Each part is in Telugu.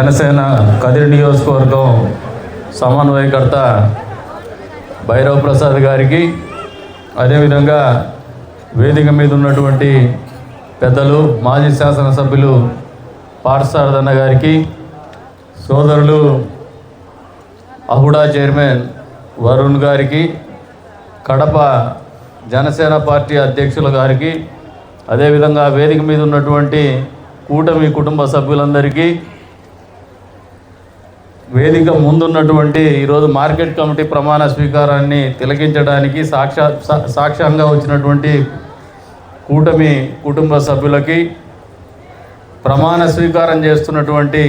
జనసేన కదిరి నియోజకవర్గం సమన్వయకర్త భైరవ్ ప్రసాద్ గారికి అదేవిధంగా వేదిక మీద ఉన్నటువంటి పెద్దలు మాజీ శాసనసభ్యులు పాఠశారదన్న గారికి సోదరులు అహుడా చైర్మన్ వరుణ్ గారికి కడప జనసేన పార్టీ అధ్యక్షుల గారికి అదేవిధంగా వేదిక మీద ఉన్నటువంటి కూటమి కుటుంబ సభ్యులందరికీ వేదిక ముందున్నటువంటి ఈరోజు మార్కెట్ కమిటీ ప్రమాణ స్వీకారాన్ని తిలకించడానికి సాక్షా సాక్ష్యంగా వచ్చినటువంటి కూటమి కుటుంబ సభ్యులకి ప్రమాణ స్వీకారం చేస్తున్నటువంటి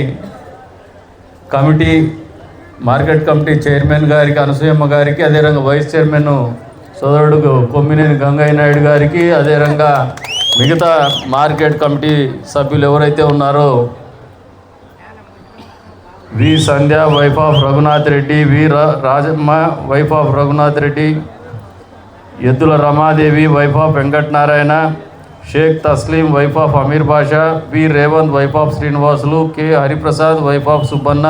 కమిటీ మార్కెట్ కమిటీ చైర్మన్ గారికి అనసూయమ్మ గారికి అదేవిధంగా వైస్ చైర్మన్ సోదరుడు కొమ్మినేని గంగయ్య నాయుడు గారికి అదేవిధంగా మిగతా మార్కెట్ కమిటీ సభ్యులు ఎవరైతే ఉన్నారో V Sandhya wife of Raghunath Reddy V రా- Rajamma wife of Raghunath Reddy Eddula Ramadevi wife of Venkatanarayana Sheikh Tasleem wife of Ameer Basha V Revanth wife of Srinivasulu K Hariprasad wife of Subbanna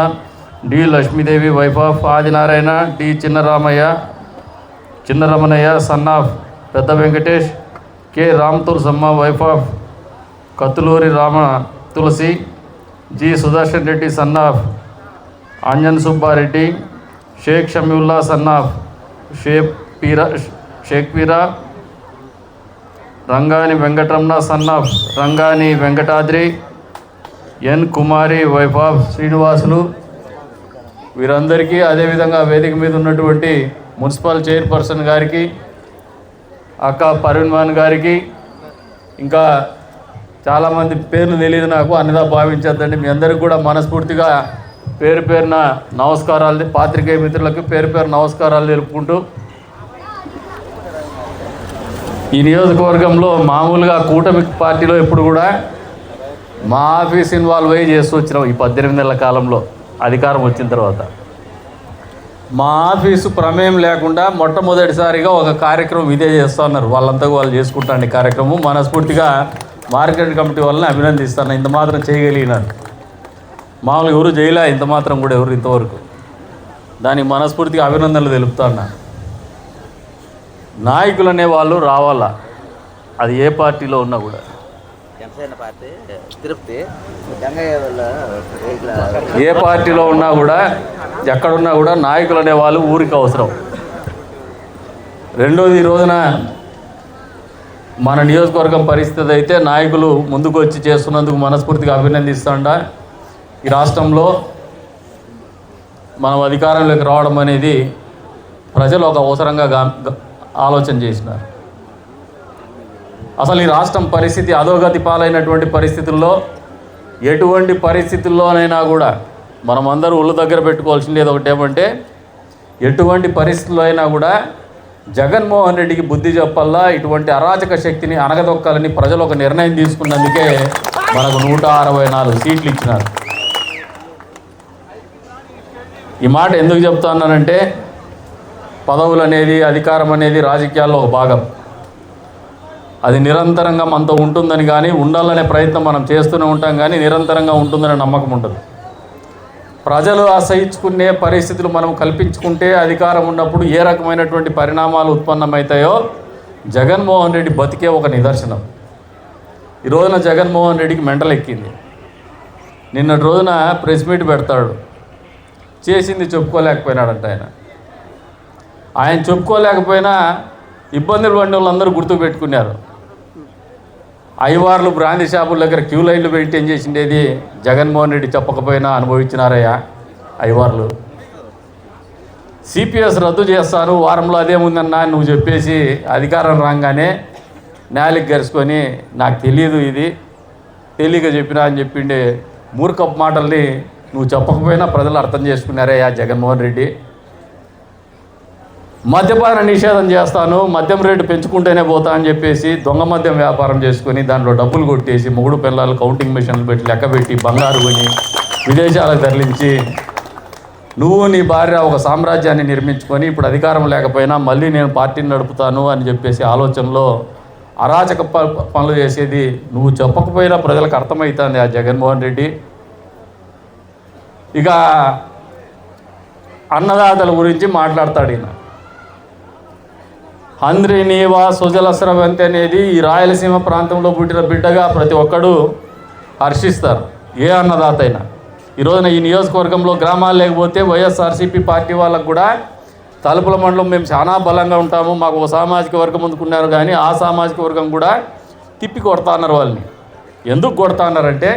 D Lakshmidevi wife of Adinarayana D Chinnaramayya Chinnaramanayya son of Pedda Venkatesh K Ram Tulasamma wife of Kattuluri Rama Tulasi G Sudarshan Reddy son of Anjan Subbareddy Shaik Shamyulla son of Shaik Peera Shaik Peera Rangani Venkataramana son of Rangani Venkatadri N Kumari Vaibhav Srinivasulu వీరందరికీ అదేవిధంగా వేదిక మీద ఉన్నటువంటి మున్సిపల్ చైర్పర్సన్ గారికి అక్క పరుణ్వాన్ గారికి ఇంకా చాలామంది పేర్లు తెలియదు నాకు అన్నదా భావించద్దండి మీ అందరికీ కూడా మనస్ఫూర్తిగా పేరు పేరున నమస్కారాలు పాత్రికేయ మిత్రులకు పేరు పేరు నమస్కారాలు తెలుపుకుంటూ ఈ నియోజకవర్గంలో మామూలుగా కూటమి పార్టీలో ఎప్పుడు కూడా మా ఆఫీస్ ఇన్వాల్వ్ అయ్యి చేస్తూ వచ్చినాం ఈ పద్దెనిమిది నెలల కాలంలో అధికారం వచ్చిన తర్వాత మా ఆఫీసు ప్రమేయం లేకుండా మొట్టమొదటిసారిగా ఒక కార్యక్రమం ఇదే చేస్తూ ఉన్నారు వాళ్ళంతా వాళ్ళు చేసుకుంటాండి కార్యక్రమం మనస్ఫూర్తిగా మార్కెట్ కమిటీ వాళ్ళని అభినందిస్తాను ఇంత మాత్రం చేయగలిగినారు మామూలుగా ఎవరు చేయలే ఇంత మాత్రం కూడా ఎవరు ఇంతవరకు దానికి మనస్ఫూర్తిగా అభినందనలు అన్న నాయకులు అనే వాళ్ళు రావాలా అది ఏ పార్టీలో ఉన్నా కూడా ఏ పార్టీలో ఉన్నా కూడా ఎక్కడున్నా కూడా నాయకులు అనే వాళ్ళు ఊరికి అవసరం రెండోది ఈ రోజున మన నియోజకవర్గం పరిస్థితి అయితే నాయకులు ముందుకు వచ్చి చేస్తున్నందుకు మనస్ఫూర్తిగా అభినందిస్తాడా ఈ రాష్ట్రంలో మనం అధికారంలోకి రావడం అనేది ప్రజలు ఒక అవసరంగా ఆలోచన చేసినారు అసలు ఈ రాష్ట్రం పరిస్థితి అధోగతి పాలైనటువంటి పరిస్థితుల్లో ఎటువంటి పరిస్థితుల్లోనైనా కూడా మనం అందరూ ఒళ్ళు దగ్గర పెట్టుకోవాల్సింది ఒకటి ఏమంటే ఎటువంటి పరిస్థితుల్లో అయినా కూడా జగన్మోహన్ రెడ్డికి బుద్ధి చెప్పల్లా ఇటువంటి అరాచక శక్తిని అనగదొక్కాలని ప్రజలు ఒక నిర్ణయం తీసుకున్నందుకే మనకు నూట అరవై నాలుగు సీట్లు ఇచ్చినారు ఈ మాట ఎందుకు చెప్తానంటే పదవులు అనేది అధికారం అనేది రాజకీయాల్లో ఒక భాగం అది నిరంతరంగా మనతో ఉంటుందని కానీ ఉండాలనే ప్రయత్నం మనం చేస్తూనే ఉంటాం కానీ నిరంతరంగా ఉంటుందనే నమ్మకం ఉంటుంది ప్రజలు ఆశ్రయించుకునే పరిస్థితులు మనం కల్పించుకుంటే అధికారం ఉన్నప్పుడు ఏ రకమైనటువంటి పరిణామాలు ఉత్పన్నమవుతాయో జగన్మోహన్ రెడ్డి బతికే ఒక నిదర్శనం ఈ రోజున జగన్మోహన్ రెడ్డికి మెంటలు ఎక్కింది నిన్నటి రోజున ప్రెస్ మీట్ పెడతాడు చేసింది చెప్పుకోలేకపోయినాడంట ఆయన ఆయన చెప్పుకోలేకపోయినా ఇబ్బందులు పడిన వాళ్ళందరూ గుర్తుపెట్టుకున్నారు ఐవార్లు బ్రాంతి షాపుల దగ్గర క్యూ లైన్లు మెయింటైన్ చేసిండేది జగన్మోహన్ రెడ్డి చెప్పకపోయినా అనుభవించినారయ్యా ఐవార్లు సిపిఎస్ రద్దు చేస్తారు వారంలో అదేముందన్నా నువ్వు చెప్పేసి అధికారం రాగానే నేలకి గరుచుకొని నాకు తెలియదు ఇది తెలియక చెప్పినా అని చెప్పిండే మూర్ఖపు మాటల్ని నువ్వు చెప్పకపోయినా ప్రజలు అర్థం చేసుకున్నారే యా జగన్మోహన్ రెడ్డి మద్యపాన నిషేధం చేస్తాను మద్యం రేటు పెంచుకుంటేనే పోతా అని చెప్పేసి దొంగ మద్యం వ్యాపారం చేసుకుని దాంట్లో డబ్బులు కొట్టేసి మొగుడు పిల్లలు కౌంటింగ్ మిషన్లు పెట్టి లెక్క పెట్టి బంగారు కొని విదేశాలకు తరలించి నువ్వు నీ భార్య ఒక సామ్రాజ్యాన్ని నిర్మించుకొని ఇప్పుడు అధికారం లేకపోయినా మళ్ళీ నేను పార్టీని నడుపుతాను అని చెప్పేసి ఆలోచనలో అరాచక పనులు చేసేది నువ్వు చెప్పకపోయినా ప్రజలకు అర్థమవుతుంది ఆ జగన్మోహన్ రెడ్డి ఇక అన్నదాతల గురించి మాట్లాడతాడు ఈయన అంద్రి నీవ సుజల స్రవంతి అనేది ఈ రాయలసీమ ప్రాంతంలో పుట్టిన బిడ్డగా ప్రతి ఒక్కడు హర్షిస్తారు ఏ అన్నదాత అయినా ఈరోజున ఈ నియోజకవర్గంలో గ్రామాలు లేకపోతే వైఎస్ఆర్సీపీ పార్టీ వాళ్ళకు కూడా తలుపుల మండలం మేము చాలా బలంగా ఉంటాము మాకు ఒక సామాజిక వర్గం ముందుకున్నారు కానీ ఆ సామాజిక వర్గం కూడా తిప్పి కొడతా అన్నారు వాళ్ళని ఎందుకు కొడతా ఉన్నారంటే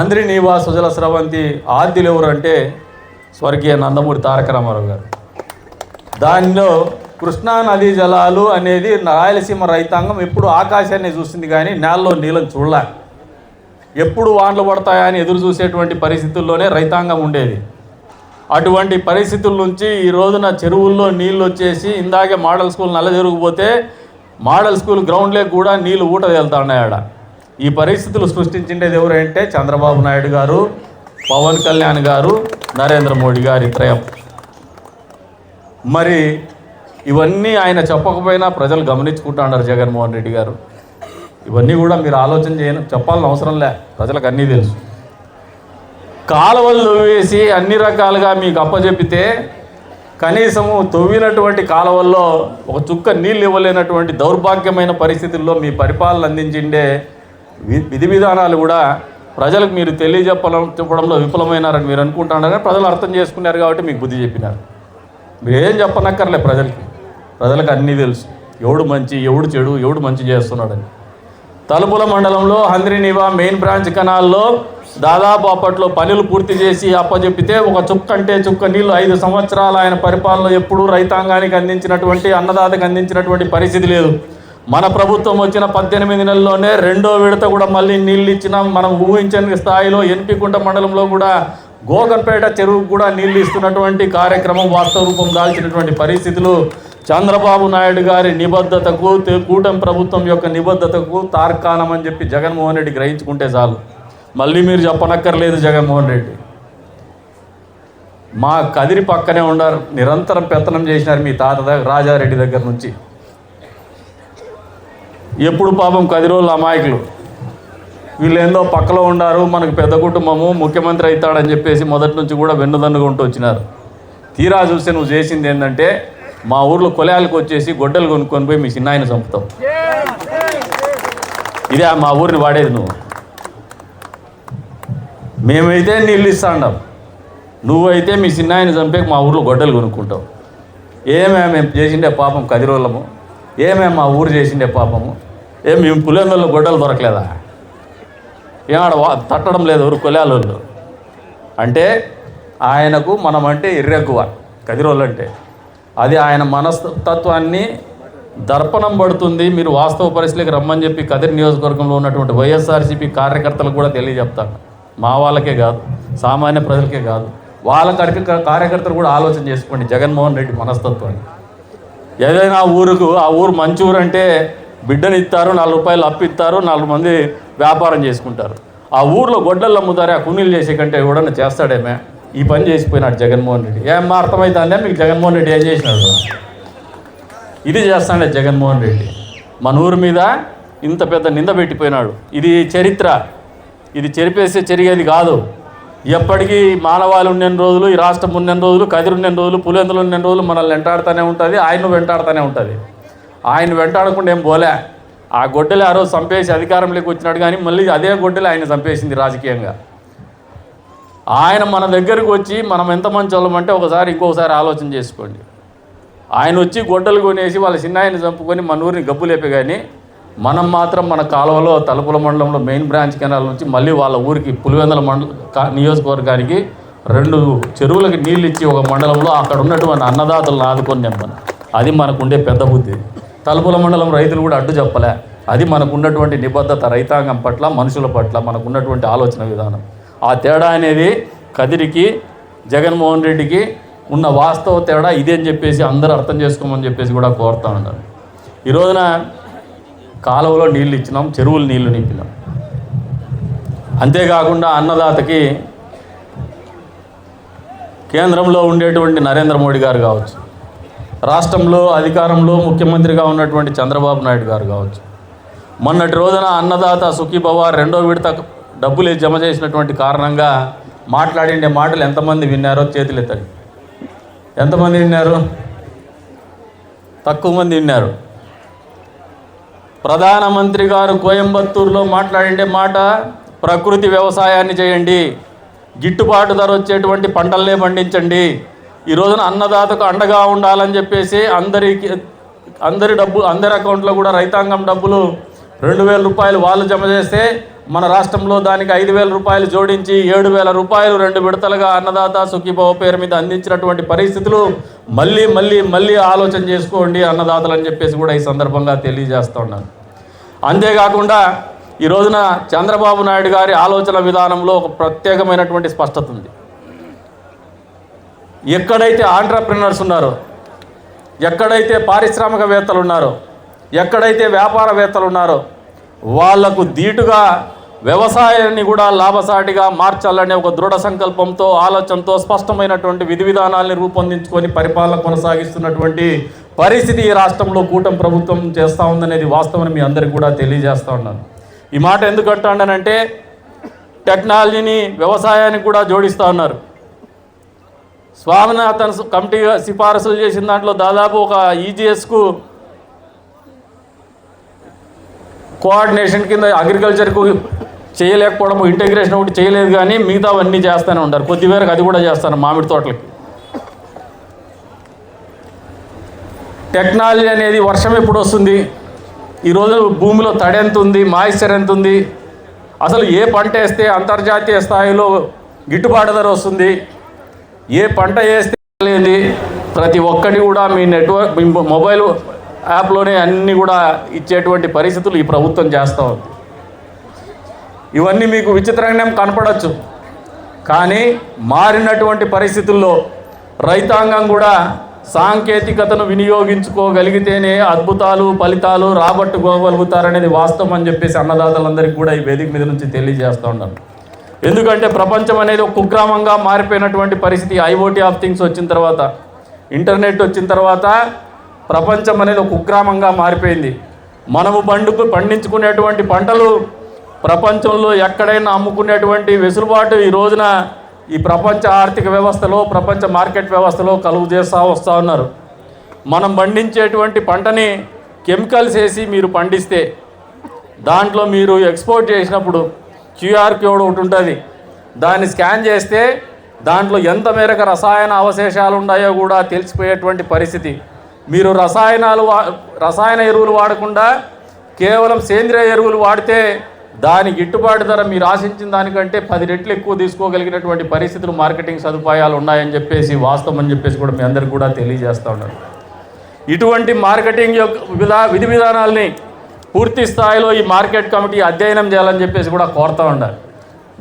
అంద్రి నీవా సుజల స్రవంతి ఆద్యులు ఎవరు అంటే స్వర్గీయ నందమూరి తారక రామారావు గారు దానిలో కృష్ణా నదీ జలాలు అనేది రాయలసీమ రైతాంగం ఎప్పుడు ఆకాశాన్ని చూసింది కానీ నేలలో నీళ్ళని చూడలే ఎప్పుడు వానలు పడతాయా అని ఎదురు చూసేటువంటి పరిస్థితుల్లోనే రైతాంగం ఉండేది అటువంటి పరిస్థితుల నుంచి ఈ రోజున చెరువుల్లో నీళ్ళు వచ్చేసి ఇందాకే మోడల్ స్కూల్ నల్ల జరిగిపోతే మోడల్ స్కూల్ గ్రౌండ్లే కూడా నీళ్ళు ఊట వెళ్తా ఉన్నాయాడ ఈ పరిస్థితులు సృష్టించిండేది ఎవరంటే చంద్రబాబు నాయుడు గారు పవన్ కళ్యాణ్ గారు నరేంద్ర మోడీ గారి త్రయం మరి ఇవన్నీ ఆయన చెప్పకపోయినా ప్రజలు గమనించుకుంటున్నారు జగన్మోహన్ రెడ్డి గారు ఇవన్నీ కూడా మీరు ఆలోచన చేయను చెప్పాలని అవసరం లే ప్రజలకు అన్నీ తెలుసు కాలువలు తవ్వేసి అన్ని రకాలుగా మీకు అప్పచెప్పితే కనీసము తవ్వినటువంటి కాలువల్లో ఒక చుక్క నీళ్ళు ఇవ్వలేనటువంటి దౌర్భాగ్యమైన పరిస్థితుల్లో మీ పరిపాలన అందించిండే విధి విధానాలు కూడా ప్రజలకు మీరు తెలియజెప్పడం చెప్పడంలో విఫలమైనారని మీరు అనుకుంటున్నారు ప్రజలు అర్థం చేసుకున్నారు కాబట్టి మీకు బుద్ధి చెప్పినారు మీరు ఏం చెప్పనక్కర్లే ప్రజలకి ప్రజలకు అన్నీ తెలుసు ఎవడు మంచి ఎవడు చెడు ఎవడు మంచి చేస్తున్నాడని తలుపుల మండలంలో హంద్రినివా మెయిన్ బ్రాంచ్ కనాల్లో దాదాపు అప్పట్లో పనులు పూర్తి చేసి అప్పచెప్పితే ఒక చుక్క అంటే చుక్క నీళ్ళు ఐదు సంవత్సరాలు ఆయన పరిపాలన ఎప్పుడూ రైతాంగానికి అందించినటువంటి అన్నదాతకు అందించినటువంటి పరిస్థితి లేదు మన ప్రభుత్వం వచ్చిన పద్దెనిమిది నెలల్లోనే రెండో విడత కూడా మళ్ళీ నీళ్ళు ఇచ్చినాం మనం ఊహించని స్థాయిలో ఎన్పికుంట మండలంలో కూడా గోగన్పేట చెరువుకు కూడా నీళ్ళు ఇస్తున్నటువంటి కార్యక్రమం వాస్తవ రూపం దాల్చినటువంటి పరిస్థితులు చంద్రబాబు నాయుడు గారి నిబద్ధతకు కూటమి ప్రభుత్వం యొక్క నిబద్ధతకు తార్కాణమని చెప్పి జగన్మోహన్ రెడ్డి గ్రహించుకుంటే చాలు మళ్ళీ మీరు చెప్పనక్కర్లేదు జగన్మోహన్ రెడ్డి మా కదిరి పక్కనే ఉన్నారు నిరంతరం పెత్తనం చేసినారు మీ తాత రాజారెడ్డి దగ్గర నుంచి ఎప్పుడు పాపం కది రోజులు అమాయకులు వీళ్ళేందో పక్కలో ఉండారు మనకు పెద్ద కుటుంబము ముఖ్యమంత్రి అవుతాడని చెప్పేసి మొదటి నుంచి కూడా వెన్నుదన్నుగా ఉంటూ వచ్చినారు తీరా చూస్తే నువ్వు చేసింది ఏంటంటే మా ఊర్లో కొలయాలకు వచ్చేసి గొడ్డలు కొనుక్కొని పోయి మీ చిన్నాయన చంపుతావు ఇదే మా ఊరిని వాడేది నువ్వు మేమైతే నీళ్ళు ఇస్తా ఉన్నాం నువ్వైతే మీ చిన్నాయన చంపే మా ఊర్లో గొడ్డలు కొనుక్కుంటావు ఏమే మేము చేసిండే పాపం కది రోజులము ఏమేమి మా ఊరు చేసిండే పాపము ఏం మేము పులేందోళ్ళు గొడ్డలు దొరకలేదా ఏమాడ తట్టడం లేదు ఎవరు కొలాలోళ్ళు అంటే ఆయనకు మనం అంటే ఇర్రెక్కువ కదిరోళ్ళు అంటే అది ఆయన మనస్తత్వాన్ని దర్పణం పడుతుంది మీరు వాస్తవ పరిస్థితికి రమ్మని చెప్పి కదిరి నియోజకవర్గంలో ఉన్నటువంటి వైఎస్ఆర్సీపీ కార్యకర్తలకు కూడా తెలియజెప్తాను మా వాళ్ళకే కాదు సామాన్య ప్రజలకే కాదు వాళ్ళ కార్యకర్తలు కూడా ఆలోచన చేసుకోండి జగన్మోహన్ రెడ్డి మనస్తత్వాన్ని ఏదైనా ఊరుకు ఆ ఊరు మంచి ఊరు అంటే బిడ్డని ఇస్తారు నాలుగు రూపాయలు అప్పు ఇస్తారు నాలుగు మంది వ్యాపారం చేసుకుంటారు ఆ ఊర్లో గొడ్డలు అమ్ముతారు ఆ కునీలు చేసే కంటే ఎవడన్నా చేస్తాడేమే ఈ పని చేసిపోయినాడు జగన్మోహన్ రెడ్డి ఏమో అర్థమవుతుందే మీకు జగన్మోహన్ రెడ్డి ఏం చేసినాడు ఇది చేస్తాడే జగన్మోహన్ రెడ్డి మన ఊరి మీద ఇంత పెద్ద నింద పెట్టిపోయినాడు ఇది చరిత్ర ఇది చెరిపేస్తే చెరిగేది కాదు ఎప్పటికీ మానవాళి ఉండే రోజులు ఈ రాష్ట్రం ఉన్న రోజులు కదిరి ఉన్న రోజులు పులేందులు ఉన్న రోజులు మనల్ని వెంటాడుతూనే ఉంటుంది ఆయన వెంటాడుతూనే ఉంటుంది ఆయన వెంటాడకుండా ఏం పోలే ఆ గొడ్డలే ఆ రోజు చంపేసి అధికారంలోకి వచ్చినాడు కానీ మళ్ళీ అదే గొడ్డలు ఆయన చంపేసింది రాజకీయంగా ఆయన మన దగ్గరకు వచ్చి మనం ఎంత మంచి అంటే ఒకసారి ఇంకొకసారి ఆలోచన చేసుకోండి ఆయన వచ్చి గొడ్డలు కొనేసి వాళ్ళ చిన్నాయన్ని చంపుకొని మన ఊరిని గబ్బులేపే కానీ మనం మాత్రం మన కాలువలో తలుపుల మండలంలో మెయిన్ బ్రాంచ్ కెనాల్ నుంచి మళ్ళీ వాళ్ళ ఊరికి పులివెందల మండల నియోజకవర్గానికి రెండు చెరువులకు నీళ్ళు ఇచ్చి ఒక మండలంలో అక్కడ ఉన్నటువంటి అన్నదాతలను ఆదుకొని చెప్పను అది మనకుండే పెద్ద బుద్ధి తలుపుల మండలం రైతులు కూడా అడ్డు చెప్పలే అది మనకున్నటువంటి నిబద్ధత రైతాంగం పట్ల మనుషుల పట్ల మనకున్నటువంటి ఆలోచన విధానం ఆ తేడా అనేది కదిరికి జగన్మోహన్ రెడ్డికి ఉన్న వాస్తవ తేడా ఇదే అని చెప్పేసి అందరూ అర్థం చేసుకోమని చెప్పేసి కూడా కోరుతా ఉన్నారు ఈ రోజున కాలువలో నీళ్ళు ఇచ్చినాం చెరువులు నీళ్లు నింపినాం అంతేకాకుండా అన్నదాతకి కేంద్రంలో ఉండేటువంటి నరేంద్ర మోడీ గారు కావచ్చు రాష్ట్రంలో అధికారంలో ముఖ్యమంత్రిగా ఉన్నటువంటి చంద్రబాబు నాయుడు గారు కావచ్చు మొన్నటి రోజున అన్నదాత సుఖీభవ రెండో విడత డబ్బులు జమ చేసినటువంటి కారణంగా మాట్లాడే మాటలు ఎంతమంది విన్నారో చేతులెత్తండి ఎంతమంది విన్నారు తక్కువ మంది విన్నారు ప్రధానమంత్రి గారు కోయంబత్తూరులో మాట్లాడే మాట ప్రకృతి వ్యవసాయాన్ని చేయండి గిట్టుబాటు ధర వచ్చేటువంటి పంటలనే పండించండి ఈ రోజున అన్నదాతకు అండగా ఉండాలని చెప్పేసి అందరికి అందరి డబ్బు అందరి అకౌంట్లో కూడా రైతాంగం డబ్బులు రెండు వేల రూపాయలు వాళ్ళు జమ చేస్తే మన రాష్ట్రంలో దానికి ఐదు వేల రూపాయలు జోడించి ఏడు వేల రూపాయలు రెండు విడతలుగా అన్నదాత సుఖీభావ పేరు మీద అందించినటువంటి పరిస్థితులు మళ్ళీ మళ్ళీ మళ్ళీ ఆలోచన చేసుకోండి అన్నదాతలు అని చెప్పేసి కూడా ఈ సందర్భంగా తెలియజేస్తూ ఉన్నాను అంతేకాకుండా ఈ రోజున చంద్రబాబు నాయుడు గారి ఆలోచన విధానంలో ఒక ప్రత్యేకమైనటువంటి స్పష్టత ఉంది ఎక్కడైతే ఆంటర్ప్రినర్స్ ఉన్నారో ఎక్కడైతే పారిశ్రామికవేత్తలు ఉన్నారో ఎక్కడైతే వ్యాపారవేత్తలు ఉన్నారో వాళ్లకు ధీటుగా వ్యవసాయాన్ని కూడా లాభసాటిగా మార్చాలనే ఒక దృఢ సంకల్పంతో ఆలోచనతో స్పష్టమైనటువంటి విధి విధానాల్ని రూపొందించుకొని పరిపాలన కొనసాగిస్తున్నటువంటి పరిస్థితి ఈ రాష్ట్రంలో కూటమి ప్రభుత్వం చేస్తూ ఉందనేది వాస్తవం మీ అందరికీ కూడా తెలియజేస్తూ ఉన్నాను ఈ మాట ఎందుకు అంటానంటే టెక్నాలజీని వ్యవసాయానికి కూడా జోడిస్తూ ఉన్నారు స్వామినాథన్ కమిటీ సిఫారసులు చేసిన దాంట్లో దాదాపు ఒక ఈజీఎస్కు కోఆర్డినేషన్ కింద అగ్రికల్చర్కు చేయలేకపోవడము ఇంటగ్రేషన్ ఒకటి చేయలేదు కానీ మిగతా అవన్నీ చేస్తూనే ఉంటారు కొద్దివేరకు అది కూడా చేస్తారు మామిడి తోటలకి టెక్నాలజీ అనేది వర్షం ఎప్పుడు వస్తుంది ఈరోజు భూమిలో తడి ఎంత ఉంది మాయిశ్చర్ ఎంత ఉంది అసలు ఏ పంట వేస్తే అంతర్జాతీయ స్థాయిలో గిట్టుబాటు ధర వస్తుంది ఏ పంట వేస్తే ప్రతి ఒక్కటి కూడా మీ నెట్వర్క్ మీ మొబైల్ యాప్లోనే అన్నీ కూడా ఇచ్చేటువంటి పరిస్థితులు ఈ ప్రభుత్వం చేస్తూ ఉంది ఇవన్నీ మీకు విచిత్రంగా కనపడవచ్చు కానీ మారినటువంటి పరిస్థితుల్లో రైతాంగం కూడా సాంకేతికతను వినియోగించుకోగలిగితేనే అద్భుతాలు ఫలితాలు రాబట్టుకోగలుగుతారనేది వాస్తవం అని చెప్పేసి అన్నదాతలందరికీ కూడా ఈ వేదిక మీద నుంచి తెలియజేస్తూ ఉన్నాను ఎందుకంటే ప్రపంచం అనేది ఒక కుగ్రామంగా మారిపోయినటువంటి పరిస్థితి ఐఓటీ ఆఫ్ థింగ్స్ వచ్చిన తర్వాత ఇంటర్నెట్ వచ్చిన తర్వాత ప్రపంచం అనేది ఒక కుగ్రామంగా మారిపోయింది మనము పండు పండించుకునేటువంటి పంటలు ప్రపంచంలో ఎక్కడైనా అమ్ముకునేటువంటి వెసులుబాటు ఈ రోజున ఈ ప్రపంచ ఆర్థిక వ్యవస్థలో ప్రపంచ మార్కెట్ వ్యవస్థలో కలుగు చేస్తూ వస్తూ ఉన్నారు మనం పండించేటువంటి పంటని కెమికల్స్ వేసి మీరు పండిస్తే దాంట్లో మీరు ఎక్స్పోర్ట్ చేసినప్పుడు క్యూఆర్ కోడ్ ఒకటి ఉంటుంది దాన్ని స్కాన్ చేస్తే దాంట్లో ఎంత మేరకు రసాయన అవశేషాలు ఉన్నాయో కూడా తెలిసిపోయేటువంటి పరిస్థితి మీరు రసాయనాలు రసాయన ఎరువులు వాడకుండా కేవలం సేంద్రియ ఎరువులు వాడితే దాని గిట్టుబాటు ధర మీరు ఆశించిన దానికంటే పది రెట్లు ఎక్కువ తీసుకోగలిగినటువంటి పరిస్థితులు మార్కెటింగ్ సదుపాయాలు ఉన్నాయని చెప్పేసి వాస్తవం అని చెప్పేసి కూడా మీ అందరికి కూడా తెలియజేస్తూ ఉన్నారు ఇటువంటి మార్కెటింగ్ యొక్క విధా విధి విధానాల్ని పూర్తి స్థాయిలో ఈ మార్కెట్ కమిటీ అధ్యయనం చేయాలని చెప్పేసి కూడా కోరుతూ ఉండాలి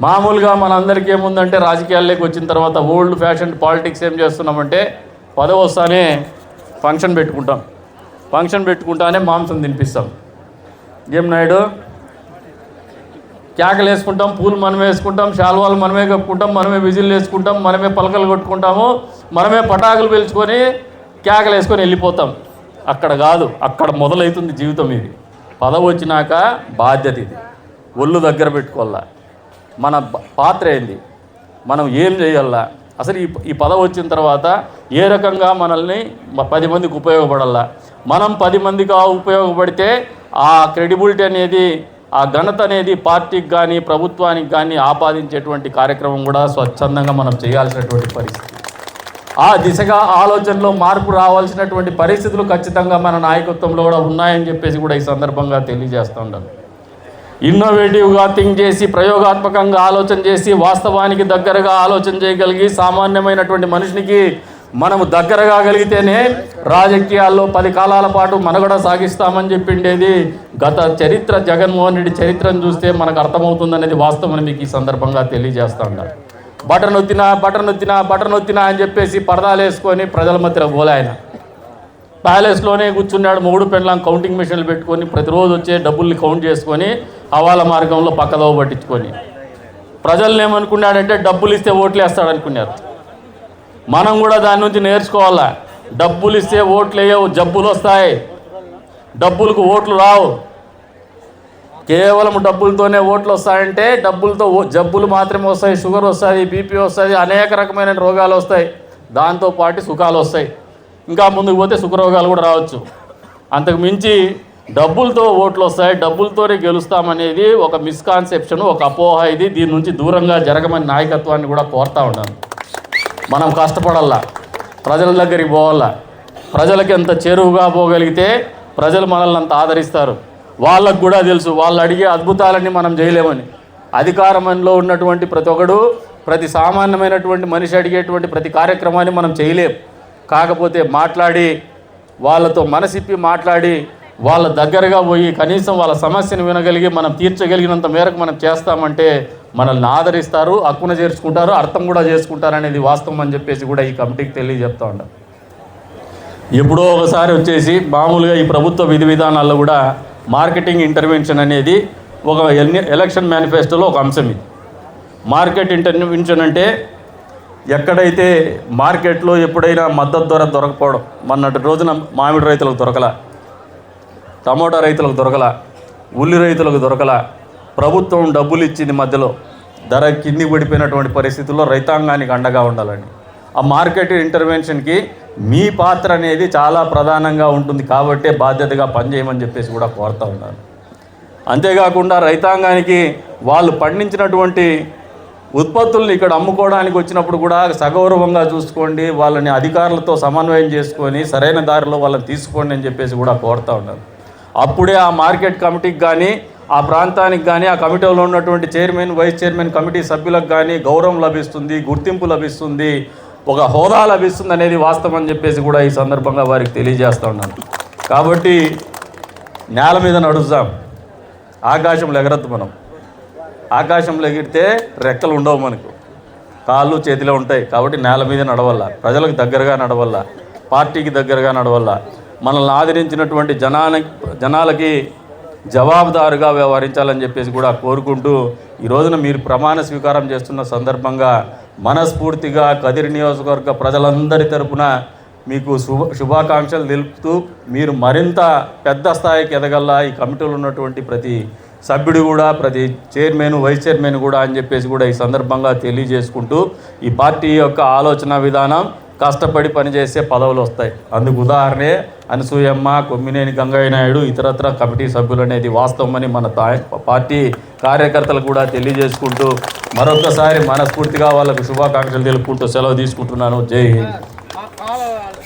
మామూలుగా మనందరికీ ఏముందంటే రాజకీయాల్లోకి వచ్చిన తర్వాత ఓల్డ్ ఫ్యాషన్ పాలిటిక్స్ ఏం చేస్తున్నామంటే పదవి వస్తానే ఫంక్షన్ పెట్టుకుంటాం ఫంక్షన్ పెట్టుకుంటానే మాంసం తినిపిస్తాం ఏం నాయుడు కేకలు వేసుకుంటాం పూలు మనమే వేసుకుంటాం శాల్వాలు మనమే కప్పుకుంటాం మనమే విజిల్ వేసుకుంటాం మనమే పలకలు కొట్టుకుంటాము మనమే పటాకులు పిలుచుకొని కేకలు వేసుకొని వెళ్ళిపోతాం అక్కడ కాదు అక్కడ మొదలవుతుంది జీవితం ఇది పదవి వచ్చినాక బాధ్యత ఇది ఒళ్ళు దగ్గర పెట్టుకోవాలా మన పాత్ర ఏంది మనం ఏం చేయాలా అసలు ఈ ఈ పదం వచ్చిన తర్వాత ఏ రకంగా మనల్ని పది మందికి ఉపయోగపడాలా మనం పది మందికి ఉపయోగపడితే ఆ క్రెడిబిలిటీ అనేది ఆ ఘనత అనేది పార్టీకి కానీ ప్రభుత్వానికి కానీ ఆపాదించేటువంటి కార్యక్రమం కూడా స్వచ్ఛందంగా మనం చేయాల్సినటువంటి పరిస్థితి ఆ దిశగా ఆలోచనలో మార్పు రావాల్సినటువంటి పరిస్థితులు ఖచ్చితంగా మన నాయకత్వంలో కూడా ఉన్నాయని చెప్పేసి కూడా ఈ సందర్భంగా తెలియజేస్తుండాలి ఇన్నోవేటివ్గా థింక్ చేసి ప్రయోగాత్మకంగా ఆలోచన చేసి వాస్తవానికి దగ్గరగా ఆలోచన చేయగలిగి సామాన్యమైనటువంటి మనిషినికి మనము దగ్గరగా కలిగితేనే రాజకీయాల్లో పది కాలాల పాటు మనగడ సాగిస్తామని చెప్పిండేది గత చరిత్ర జగన్మోహన్ రెడ్డి చరిత్రను చూస్తే మనకు అర్థమవుతుందనేది వాస్తవం మీకు ఈ సందర్భంగా తెలియజేస్తా ఉన్నారు బటన్ నొత్తినా బటన్ నొత్తినా బటన్ నొత్తినా అని చెప్పేసి పరదాలు వేసుకొని ప్రజల మధ్యలో పోలే ఆయన ప్యాలెస్లోనే కూర్చున్నాడు మూడు పెళ్ళం కౌంటింగ్ మిషన్లు పెట్టుకొని ప్రతిరోజు వచ్చే డబ్బుల్ని కౌంట్ చేసుకొని హవాల మార్గంలో పక్కదో పట్టించుకొని ప్రజల్ని ఏమనుకున్నాడంటే డబ్బులు ఇస్తే ఓట్లు వేస్తాడనుకున్నారు మనం కూడా దాని నుంచి నేర్చుకోవాలా డబ్బులు ఇస్తే ఓట్లు వేయవు జబ్బులు వస్తాయి డబ్బులకు ఓట్లు రావు కేవలం డబ్బులతోనే ఓట్లు వస్తాయంటే డబ్బులతో జబ్బులు మాత్రమే వస్తాయి షుగర్ వస్తుంది బీపీ వస్తుంది అనేక రకమైన రోగాలు వస్తాయి దాంతోపాటు సుఖాలు వస్తాయి ఇంకా ముందుకు పోతే సుఖరోగాలు కూడా రావచ్చు అంతకు మించి డబ్బులతో ఓట్లు వస్తాయి డబ్బులతోనే గెలుస్తామనేది ఒక మిస్కాన్సెప్షన్ ఒక అపోహ ఇది దీని నుంచి దూరంగా జరగమని నాయకత్వాన్ని కూడా కోరుతూ ఉన్నాను మనం కష్టపడాలా ప్రజల దగ్గరికి పోవాలా ప్రజలకి ఎంత చేరువుగా పోగలిగితే ప్రజలు మనల్ని అంత ఆదరిస్తారు వాళ్ళకు కూడా తెలుసు వాళ్ళు అడిగే అద్భుతాలన్నీ మనం చేయలేమని అధికారంలో ఉన్నటువంటి ప్రతి ఒక్కడు ప్రతి సామాన్యమైనటువంటి మనిషి అడిగేటువంటి ప్రతి కార్యక్రమాన్ని మనం చేయలేం కాకపోతే మాట్లాడి వాళ్ళతో మనసిప్పి మాట్లాడి వాళ్ళ దగ్గరగా పోయి కనీసం వాళ్ళ సమస్యను వినగలిగి మనం తీర్చగలిగినంత మేరకు మనం చేస్తామంటే మనల్ని ఆదరిస్తారు హక్కున చేర్చుకుంటారు అర్థం కూడా చేసుకుంటారు అనేది వాస్తవం అని చెప్పేసి కూడా ఈ కమిటీకి తెలియజెప్తా ఉంటాం ఎప్పుడో ఒకసారి వచ్చేసి మామూలుగా ఈ ప్రభుత్వ విధి విధానాల్లో కూడా మార్కెటింగ్ ఇంటర్వెన్షన్ అనేది ఒక ఎలక్షన్ మేనిఫెస్టోలో ఒక అంశం ఇది మార్కెట్ ఇంటర్వెన్షన్ అంటే ఎక్కడైతే మార్కెట్లో ఎప్పుడైనా మద్దతు ధర దొరకపోవడం మొన్నటి రోజున మామిడి రైతులకు దొరకలే టమోటా రైతులకు దొరకల ఉల్లి రైతులకు దొరకల ప్రభుత్వం డబ్బులు ఇచ్చింది మధ్యలో ధర కింది పడిపోయినటువంటి పరిస్థితుల్లో రైతాంగానికి అండగా ఉండాలండి ఆ మార్కెట్ ఇంటర్వెన్షన్కి మీ పాత్ర అనేది చాలా ప్రధానంగా ఉంటుంది కాబట్టే బాధ్యతగా పనిచేయమని చెప్పేసి కూడా కోరుతూ ఉన్నారు అంతేకాకుండా రైతాంగానికి వాళ్ళు పండించినటువంటి ఉత్పత్తుల్ని ఇక్కడ అమ్ముకోవడానికి వచ్చినప్పుడు కూడా సగౌరవంగా చూసుకోండి వాళ్ళని అధికారులతో సమన్వయం చేసుకొని సరైన దారిలో వాళ్ళని తీసుకోండి అని చెప్పేసి కూడా కోరుతూ ఉన్నారు అప్పుడే ఆ మార్కెట్ కమిటీకి కానీ ఆ ప్రాంతానికి కానీ ఆ కమిటీలో ఉన్నటువంటి చైర్మన్ వైస్ చైర్మన్ కమిటీ సభ్యులకు కానీ గౌరవం లభిస్తుంది గుర్తింపు లభిస్తుంది ఒక హోదా లభిస్తుంది అనేది వాస్తవం అని చెప్పేసి కూడా ఈ సందర్భంగా వారికి తెలియజేస్తూ ఉన్నాను కాబట్టి నేల మీద నడుస్తాం ఆకాశంలో ఎగరద్దు మనం ఆకాశంలో ఎగిరితే రెక్కలు ఉండవు మనకు కాళ్ళు చేతిలో ఉంటాయి కాబట్టి నేల మీద నడవల్ల ప్రజలకు దగ్గరగా నడవల్ల పార్టీకి దగ్గరగా నడవల్ల మనల్ని ఆదరించినటువంటి జనానికి జనాలకి జవాబుదారుగా వ్యవహరించాలని చెప్పేసి కూడా కోరుకుంటూ ఈ రోజున మీరు ప్రమాణ స్వీకారం చేస్తున్న సందర్భంగా మనస్ఫూర్తిగా కదిరి నియోజకవర్గ ప్రజలందరి తరపున మీకు శుభ శుభాకాంక్షలు తెలుపుతూ మీరు మరింత పెద్ద స్థాయికి ఎదగల్లా ఈ కమిటీలో ఉన్నటువంటి ప్రతి సభ్యుడు కూడా ప్రతి చైర్మన్ వైస్ చైర్మన్ కూడా అని చెప్పేసి కూడా ఈ సందర్భంగా తెలియజేసుకుంటూ ఈ పార్టీ యొక్క ఆలోచన విధానం కష్టపడి పనిచేసే పదవులు వస్తాయి అందుకు ఉదాహరణే అనసూయమ్మ కొమ్మినేని గంగయ్య నాయుడు ఇతరత్ర కమిటీ సభ్యులు అనేది వాస్తవమని మన పార్టీ కార్యకర్తలు కూడా తెలియజేసుకుంటూ మరొకసారి మనస్ఫూర్తిగా వాళ్ళకు శుభాకాంక్షలు తెలుపుకుంటూ సెలవు తీసుకుంటున్నాను జై హింద్